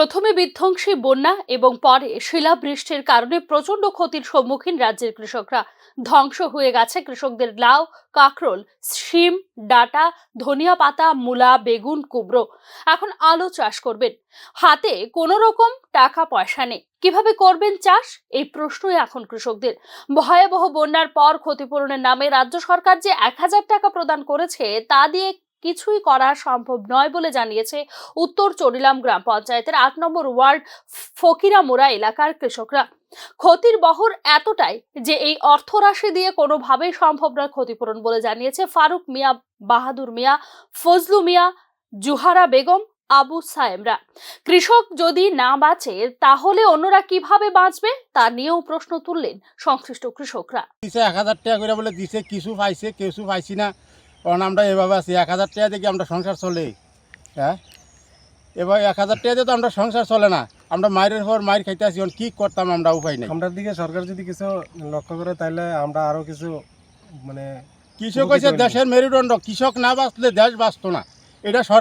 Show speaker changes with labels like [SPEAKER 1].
[SPEAKER 1] প্রথমে বিধ্বংসী বন্যা এবং পরে শিলাবৃষ্টির কারণে প্রচণ্ড ক্ষতির সম্মুখীন রাজ্যের কৃষকরা। ধ্বংস হয়ে গেছে কৃষকদের লাউ, কাঁকরোল, শিম, ডাটা, ধনিয়া পাতা, মূলা, বেগুন, কুমড়ো। এখন আলু চাষ করবেন। হাতে কোনো রকম টাকা পয়সা নেই। কীভাবে করবেন চাষ? এই প্রশ্নই এখন কৃষকদের। ভয়াবহ বন্যার পর ক্ষতিপূরণের নামে রাজ্য সরকার যে এক হাজার টাকা প্রদান করেছে, তা দিয়ে কিছুই করা সম্ভব নয় বলে জানিয়েছে উত্তর চরিলাম গ্রাম পঞ্চায়েতের আট নম্বর ওয়ার্ড ফকিরামোড়া এলাকার কৃষকরা। ক্ষতির বহর এতটাই যে এই অর্থরাশি দিয়ে কোনোভাবেই সম্ভব নয় ক্ষতিপূরণ বলে জানিয়েছে ফারুক মিয়া, বাহাদুর মিয়া, ফজলু মিয়া, জুহারা বেগম, আবু সায়েমরা। কৃষক যদি না বাঁচে তাহলে অন্যরা কীভাবে বাঁচবে? তা নিয়েও প্রশ্ন তুললেন সংশ্লিষ্ট কৃষকরা।
[SPEAKER 2] এক হাজার টাকা করে বলে দিছে, কিছু পাইছে কিছু পাইছি না। কারণ আমরা এভাবে আছি এক হাজার টাকা দিয়ে আমরা সংসার চলে? হ্যাঁ? এবার এক হাজার টাকা দিয়ে তো আমরা সংসার চলে না। আমরা মায়ের পর মায়ের খাইতে আসি কি করতাম আমরা উপায় নেই।
[SPEAKER 3] আমরা দিকে সরকার যদি কিছু লক্ষ্য করে তাহলে আমরা আরও কিছু মানে
[SPEAKER 2] কৃষক হয়েছে দেশের মেরুদণ্ড কৃষক না বাঁচলে দেশ বাঁচতো না। এটা সরকার